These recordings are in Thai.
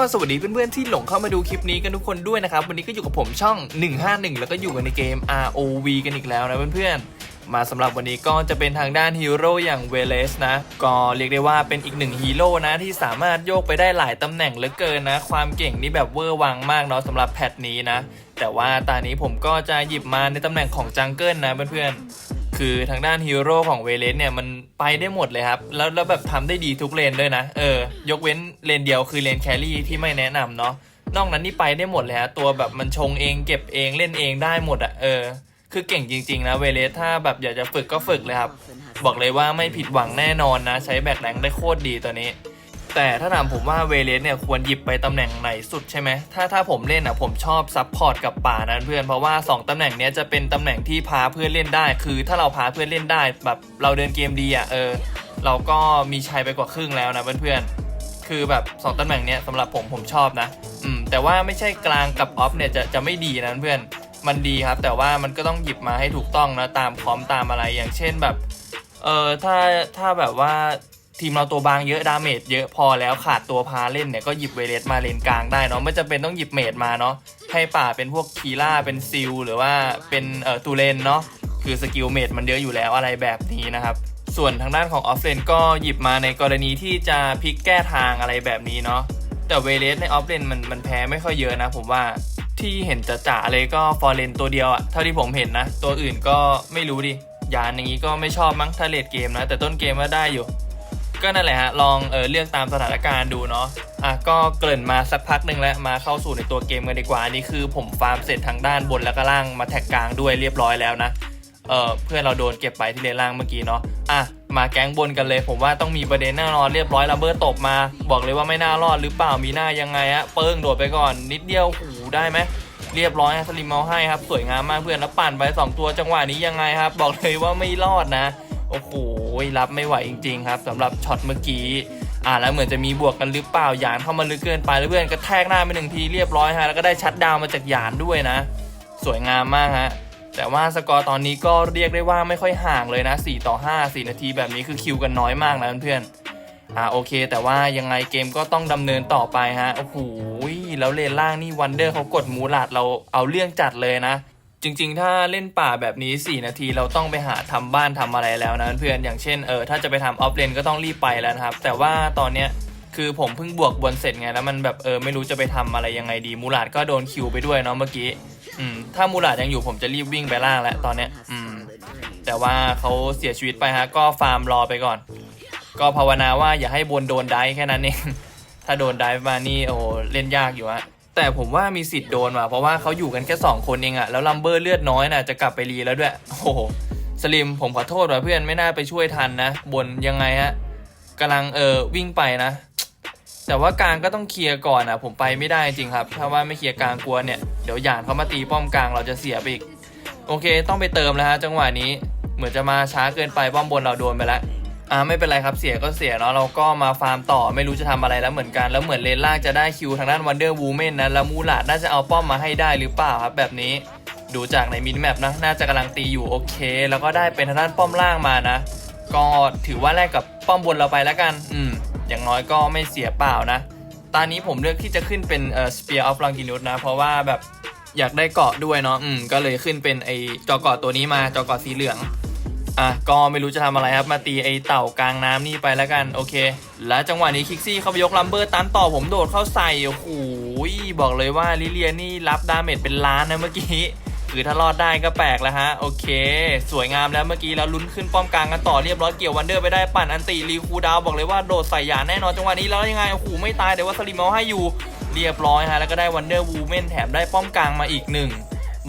ก็สวัสดีเพื่อนๆที่หลงเข้ามาดูคลิปนี้กันทุกคนด้วยนะครับ วันนี้ก็อยู่กับผมช่อง 151 แล้วก็อยู่กันในเกม ROV กันอีกแล้วนะเพื่อนๆ มาสำหรับวันนี้ก็จะเป็นทางด้านฮีโร่อย่างเวเลสนะ ก็เรียกได้ว่าเป็นอีกหนึ่งฮีโร่นะ ที่สามารถโยกไปได้หลายตำแหน่งเหลือเกินนะ ความเก่งนี่แบบเวอร์วังมากเนาะสำหรับแพทนี้นะ แต่ว่าตอนนี้ผมก็จะหยิบมาในตำแหน่งของจังเกิลนะเพื่อนๆ คือทางด้านฮีโร่ของเวเลสเนี่ยมันไปได้หมดเลยครับ แล้วแล้วแบบทำได้ดีทุกเลนด้วยนะ เออ ยกเว้นเลนเดียวคือเลนแครี่ที่ไม่แนะนำเนาะนอกนั้นนี่ไปได้หมดเลยฮะตัวแบบมันชงเองเก็บเองเล่นเองได้หมดอะเออ คือเก่งจริง ๆ นะเวเลสถ้าแบบอยากจะฝึกก็ฝึกเลยครับ บอกเลยว่าไม่ผิดหวังแน่นอนนะ ใช้แบกแรงได้โคตรดีตัวนี้ แต่ถ้าถามผมว่าเวเลสเนี่ยควรหยิบไปตำแหน่งไหนสุดใช่ไหมถ้าถ้าผมเล่นอะผมชอบซับพอร์ตกับป่านั้นเพื่อนเพราะว่า 2ตำแหน่งเนี้ยจะเป็นตำแหน่งที่พาเพื่อนเล่นได้ คือถ้าเราพาเพื่อนเล่นได้แบบเราเดินเกมดีอะเออเราก็มีชัยไปกว่าครึ่งแล้วนะเพื่อนๆคือแบบ2ตำแหน่งเนี้ยสำหรับผมผมชอบนะอืมแต่ว่าไม่ใช่กลางกับออฟเนี่ยจะจะไม่ดีนะเพื่อนมันดีครับ แต่ว่ามันก็ต้องหยิบมาให้ถูกต้องนะตามพร้อมตามอะไรอย่างเช่นแบบเออถ้าถ้าแบบว่า ทีมเราตัวบางเยอะดาเมจเยอะพอแล้วขาดตัวพาเล่นเนี่ยก็หยิบเวเลสมาเลนกลางได้เนาะไม่จำเป็นต้องหยิบเมดมาเนาะให้ป่าเป็นพวกคีล่าเป็นซิลหรือว่าเป็นเอ่อตูเลนเนาะคือสกิลเมดมันเยอะอยู่แล้วอะไรแบบนี้นะครับส่วนทางด้านของออฟเลนก็หยิบมาในกรณีที่จะพลิกแก้ทางอะไรแบบนี้เนาะแต่เวเลสในออฟเลนมันมันแพ้ไม่ค่อยเยอะนะผมว่าที่เห็นจะจ่าเลยก็ฟอร์เรนตัวเดียวอะเท่าที่ผมเห็นนะ ตัวอื่นก็ไม่รู้ดิยานอย่างนี้ก็ไม่ชอบมั้งถ้าเลดเกมนะ แต่ต้นเกมว่าได้อยู่ ก็นั่นแหละฮะ ลองเออเลือกตามสถานการณ์ดูเนาะ อะก็เกริ่นมาสักพักหนึ่งแล้วมาเข้าสู่ในตัวเกมกันดีกว่า อันนี้คือผมฟาร์มเสร็จทางด้านบนแล้วก็ล่างมาแท็กกลางด้วยเรียบร้อยแล้วนะเออเพื่อนเราโดนเก็บไปที่เลนล่างเมื่อกี้เนาะ อะ มาแก๊งบนกันเลย ผมว่าต้องมีประเด็นแน่นอนเรียบร้อยลัมเบอร์ตบมา บอกเลยว่าไม่น่ารอดหรือเปล่า มีหน้ายังไงฮะ เปิ้งโดดไปก่อน นิดเดียวหูได้ไหม เรียบร้อยฮะสลิมเอาให้ครับ สวยงามมากเพื่อน แล้วปั่นไปสองตัวจังหวะนี้ยังไงครับ บอกเลยว่าไม่รอดนะ โอ้โหรับไม่ไหวจริง ๆ ครับสำหรับช็อตเมื่อกี้อ่าแล้วเหมือนจะมีบวกกันหรือเปล่าหยานเข้ามาลึกเกินไปแล้วเพื่อนกระแทกหน้าไปหนึ่งทีเรียบร้อยฮะแล้วก็ได้ชัดดาวมาจากหยานด้วยนะ สวยงามมากฮะแต่ว่าสกอร์ตอนนี้ก็เรียกได้ว่าไม่ค่อยห่างเลยนะ 4 ต่อ 5 4 นาทีแบบนี้คือคิวกันน้อยมากนะเพื่อนอ่าโอเค แต่ว่ายังไงเกมก็ต้องดำเนินต่อไปฮะโอ้โหแล้วเลนล่างนี่วันเดอร์เขากดมูลาดเราเอาเรื่องจัดเลยนะ จริง ๆ ถ้าเล่นป่าแบบนี้ 4 นาทีเราต้องไปหาทำบ้านทำอะไรแล้วนะเพื่อนอย่างเช่นเออถ้าจะไปทำออฟเลนก็ต้องรีบไปแล้วนะครับ แต่ว่าตอนเนี้ยคือผมเพิ่งบวกบนเสร็จไงแล้วมันแบบเออไม่รู้จะไปทำอะไรยังไงดีมูลาดก็โดนคิวไปด้วยเนาะเมื่อกี้อืมถ้ามูลาดยังอยู่ผมจะรีบวิ่งไปล่างแล้วตอนเนี้ยอืมแต่ว่าเขาเสียชีวิตไปฮะก็ฟาร์มรอไปก่อน ก็ภาวนาว่าอย่าให้บนโดนได้แค่นั้นเองถ้าโดนได้มานี่โอ้เล่นยากอยู่ฮะ แต่ผมว่ามีสิทธิ์โดนว่ะเพราะว่าเขาอยู่กันแค่ 2 คนเองอะแล้วลัมเบอร์เลือดน้อยน่ะจะกลับไปรีแล้วด้วย โอ้โหสลิมผมขอโทษว่ะเพื่อนไม่น่าไปช่วยทันนะบนยังไงฮะกำลังเออวิ่งไปนะ แต่ว่ากลางก็ต้องเคลียร์ก่อนอะผมไปไม่ได้จริงครับ ถ้าว่าไม่เคลียร์กลางกลัวเนี่ยเดี๋ยวหยานเขามาตีป้อมกลางเราจะเสียไปอีก โอเค ต้องไปเติมแล้วฮะจังหวะนี้เหมือนจะมาช้าเกินไปป้อมบนเราโดนไปแล้ว อ่าไม่เป็นไรครับเสียก็เสียเนาะเราก็มาฟาร์มต่อไม่รู้จะทำอะไรแล้วเหมือนกัน แล้วเหมือนเลนล่างจะได้คิวทางด้านวันเดอร์วูแมนนะแล้วมูลาดน่าจะเอาป้อมมาให้ได้หรือเปล่าครับแบบนี้ ดูจากในมินิแมปนะน่าจะกำลังตีอยู่โอเค แล้วก็ได้เป็นทางด้านป้อมล่างมานะ ก็ถือว่าแลกกับป้อมบนเราไปแล้วกัน อืม อย่างน้อยก็ไม่เสียเปล่านะ ตอนนี้ผมเลือกที่จะขึ้นเป็นเอ่อ Spear of Longinus นะ เพราะว่าแบบอยากได้เกาะด้วยเนาะอืมก็เลยขึ้นเป็นไอจอเกาะตัวนี้มาจอเกาะสีเหลือง อะก็ไม่รู้จะทำอะไรครับมาตีไอเต่ากลางน้ำนี่ไปแล้วกันโอเค แล้วจังหวะนี้คิกซี่เข้าไปยกลัมเบอร์ตันต่อผมโดดเข้าใส่โอ้โหบอกเลยว่าลิเลียนี่รับดาเมจเป็นล้านนะเมื่อกี้คือถ้ารอดได้ก็แปลกแล้วฮะ โอเค สวยงามแล้วเมื่อกี้แล้วลุ้นขึ้นป้อมกลางกันต่อเรียบร้อยเกี่ยววันเดอร์ไปได้ปั่นอันติรีคูดาวบอกเลยว่าโดดใส่หยาแน่นอนจังหวะนี้แล้วยังไงโอ้โหไม่ตายแต่ว่าสลิมเอาให้อยู่เรียบร้อยฮะแล้วก็ได้วันเดอร์วูแมนแถมได้ป้อมกลางมาอีกหนึ่ง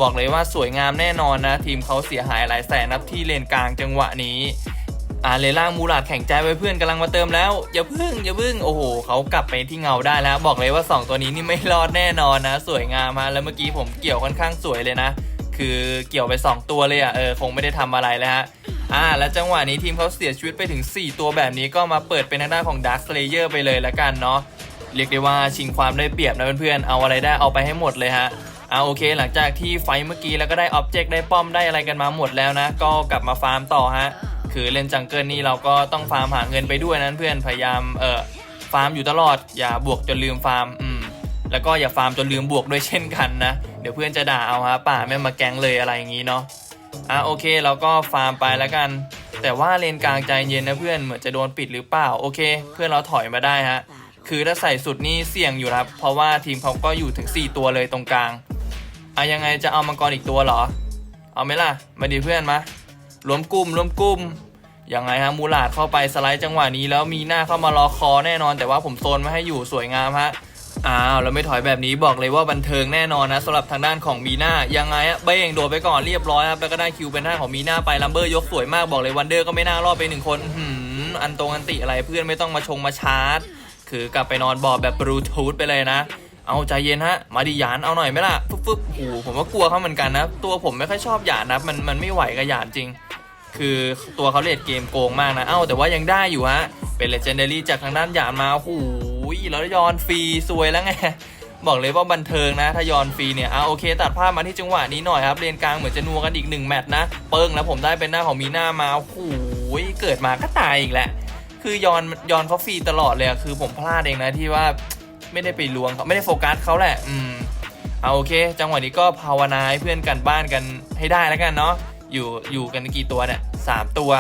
บอกเลยว่าสวยงามแน่นอนนะ ทีมเขาเสียหายหลายแสนนับที่เลนกลางจังหวะนี้อ่าเลนล่างมูลาดแข่งใจไว้เพื่อนกำลังมาเติมแล้ว อย่าพึ่งอย่าพึ่งโอ้โหเขากลับไปที่เงาได้แล้ว บอกเลยว่า 2 ตัวนี้นี่ไม่รอดแน่นอนนะ สวยงามฮะแล้วเมื่อกี้ผมเกี่ยวค่อนข้างสวยเลยนะ คือเกี่ยวไป 2 ตัวเลยอะเออคงไม่ได้ทำอะไรแล้วฮะอ่าแล้วจังหวะนี้ทีมเขาเสียชีวิตไปถึง 4 ตัวแบบนี้ก็มาเปิดเป็นทางด้านของ Dark Slayer ไปเลยละกันเนาะเรียกได้ว่าชิงความได้เปรียบนะเพื่อนๆเอาอะไรได้เอาไปให้หมดเลยฮะ อ่าโอเค หลังจากที่ไฟท์เมื่อกี้แล้วก็ได้อ็อบเจกต์ได้ป้อมได้อะไรกันมาหมดแล้วนะ ก็กลับมาฟาร์มต่อฮะ คือเล่นจังเกิลนี่เราก็ต้องฟาร์มหาเงินไปด้วยนั้นเพื่อนพยายามเอ่อฟาร์มอยู่ตลอดอย่าบวกจนลืมฟาร์มอืมแล้วก็อย่าฟาร์มจนลืมบวกด้วยเช่นกันนะ เดี๋ยวเพื่อนจะด่าเอาฮะป่าไม่มาแกงเลยอะไรอย่างงี้เนาะอะโอเคเราก็ฟาร์มไปแล้วกัน แต่ว่าเลนกลางใจเย็นนะเพื่อนเหมือนจะโดนปิดหรือเปล่าโอเค เพื่อนเราถอยมาได้ฮะคือถ้าใส่สุดนี่เสี่ยงอยู่ครับ เพราะว่าทีมเขาก็อยู่ถึง 4 ตัวเลยตรงกลาง อะยังไงจะเอามังกรอีกตัวเหรอ เอาไหมล่ะ มาดีเพื่อนมารวมกลุ่มรวมกลุ่มยังไงฮะมูลาดเข้าไปสไลด์จังหวะนี้แล้วมีหน้าเข้ามารอคอแน่นอน แต่ว่าผมโซนไม่ให้อยู่สวยงามฮะอ้าวแล้วไม่ถอยแบบนี้บอกเลยว่าบันเทิงแน่นอนนะสำหรับทางด้านของมีหน่ายังไงอะเบ้งโดดไปก่อนเรียบร้อยครับแล้วก็ได้คิวเป็นท่านของมีหน่าไปลัมเบอร์ยกสวยมากบอกเลยวันเดอร์ก็ไม่น่ารอดไปหนึ่งคนอืมอันตรงอันติอะไรเพื่อนไม่ต้องมาชงมาชาร์จ คือกลับไปนอนบอร์ดแบบบลูทูธไปเลยนะ เอาใจเย็นฮะ มาดิหยานเอาหน่อยไหมล่ะฟึบฟึบโอ้ผมว่ากลัวเขาเหมือนกันนะ ตัวผมไม่ค่อยชอบหยานนะมันมันไม่ไหวกับหยานจริง คือตัวเขาเลดเกมโกงมากนะ เอ้าแต่ว่ายังได้อยู่ฮะ เป็นเลเจนดารี่จากทางด้านหยานมาโอ้โหแล้วยอนฟรีซวยแล้วไงบอกเลยว่าบันเทิงนะถ้ายอนฟรีเนี่ยอะโอเค ตัดภาพมาที่จังหวะนี้หน่อยครับเลนกลางเหมือนจะนัวกันอีกหนึ่งแมตช์นะเปิ้งแล้วผมได้เป็นหน้าของมีหน้ามาโอ้โหเกิดมาก็ตายอีกแหละ คือยอนยอนเขาฟรีตลอดเลยคือผมพลาดเองนะที่ว่า ไม่ได้ไปลวงเขาไม่ได้โฟกัสเขาแหละ อืมเอาโอเค จังหวะนี้ก็ภาวนาให้เพื่อนกันบ้านกันให้ได้แล้วกันเนาะอยู่อยู่กันกี่ตัวเนี่ยสามตัว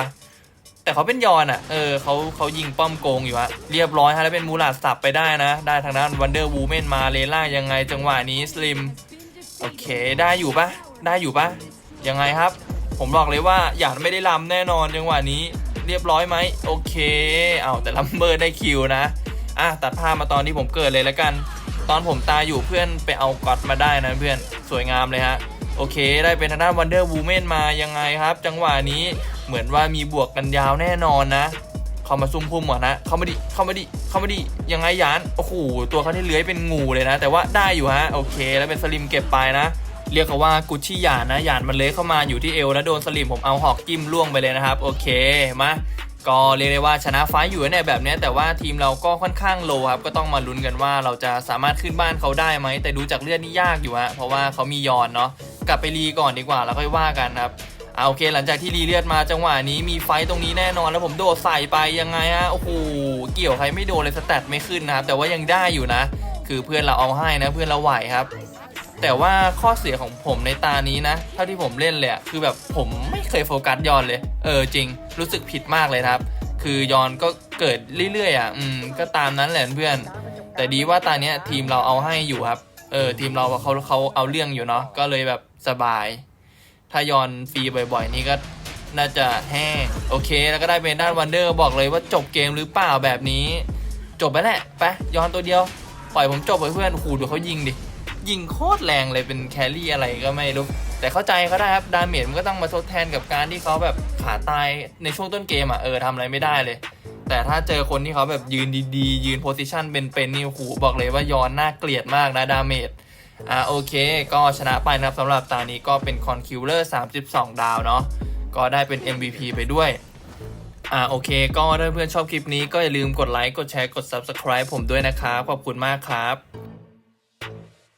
แต่เขาเป็นยอนอะ่ะ เออเขาเขายิงป้อมโกงอยู่ฮะเรียบร้อยฮะแล้วเป็นมูลาดสับไปได้นะ ได้ทางด้านวันเดอร์วูแมนมาเลล่ายังไงจังหวะนี้สลิมโอเคได้อยู่ปะได้อยู่ปะยังไงครับ ผมบอกเลยว่าหยาดไม่ได้ลำแน่นอนจังหวะนี้เรียบร้อยไหมโอเค เอาแต่ลัมเบอร์ได้คิวนะ อะตัดภาพมาตอนที่ผมเกิดเลยแล้วกัน ตอนผมตายอยู่เพื่อนไปเอาก๊อตมาได้นะเพื่อนสวยงามเลยฮะโอเค ได้เป็นทางด้านวันเดอร์วูแมนมายังไงครับ จังหวะนี้เหมือนว่ามีบวกกันยาวแน่นอนนะเขามาซุ่มพุ่มก่อนนะเขามาดิเขามาดิเขามาดิยังไงยานโอ้โหตัวเขาที่เลื้อยเป็นงูเลยนะ แต่ว่าได้อยู่ฮะโอเค แล้วเป็นสลิมเก็บไปนะเรียกเขาว่ากุชชี่หยานนะหยานมันเลื้อยเข้ามาอยู่ที่เอวแล้วโดนสลิมผมเอาหอกจิ้มล่วงไปเลยนะครับ โอเคมา ก็เรียกได้ว่าชนะไฟท์อยู่เนี่ยแบบนี้แต่ว่าทีมเราก็ค่อนข้างโลครับก็ต้องมาลุ้นกันว่าเราจะสามารถขึ้นบ้านเขาได้ไหมแต่ดูจากเลือดนี่ยากอยู่ฮะเพราะว่าเขามียอนเนาะกลับไปรีก่อนดีกว่าแล้วค่อยว่ากันครับเอาโอเคหลังจากที่รีเลือดมาจังหวะนี้มีไฟต์ตรงนี้แน่นอนแล้วผมโดดใส่ไปยังไงฮะโอ้โหเกี่ยวใครไม่โดนเลยสแตทไม่ขึ้นนะครับแต่ว่ายังได้อยู่นะ คือเพื่อนเราเอาให้นะเพื่อนเราไหวครับ แต่ว่าข้อเสียของผมในตานี้นะ เท่าที่ผมเล่นเลยอะคือแบบผมไม่เคยโฟกัสยอนเลย เออจริง รู้สึกผิดมากเลยครับ คือยอนก็เกิดเรื่อยๆอะ อืม ก็ตามนั้นแหละเพื่อน แต่ดีว่าตาเนี้ยทีมเราเอาให้อยู่ครับ เออทีมเราเขาเขาเอาเรื่องอยู่เนาะ ก็เลยแบบสบาย ถ้ายอนฟรีบ่อยๆ นี่ก็น่าจะแห้ง โอเค แล้วก็ได้เป็นด้านวันเดอร์บอกเลยว่าจบเกมหรือเปล่าแบบนี้ จบไปแหละ ไปย้อนตัวเดียว ปล่อยผมจบไปเพื่อนโอ้โหดูเขายิงดิ ยิงโคตรแรงเลยเป็นแครี่อะไรก็ไม่รู้ แต่เข้าใจเขาได้ครับ ดาเมจมันก็ต้องมาทดแทนกับการที่เขาแบบขาตายในช่วงต้นเกมอะเออทำอะไรไม่ได้เลย แต่ถ้าเจอคนที่เขาแบบยืนดีๆ ยืนโพซิชันเป็นๆนี่โอ้โหบอกเลยว่าย้อนน่าเกลียดมากนะดาเมจอ่าโอเค ก็ชนะไปนะครับสำหรับตานี้ก็เป็นคอนคิวเลอร์32 ดาวเนาะก็ได้เป็น MVP ไปด้วยอ่าโอเค ก็ถ้าเพื่อนชอบคลิปนี้ก็อย่าลืมกดไลค์กดแชร์กด Subscribe ผมด้วยนะครับ ขอบคุณมากครับ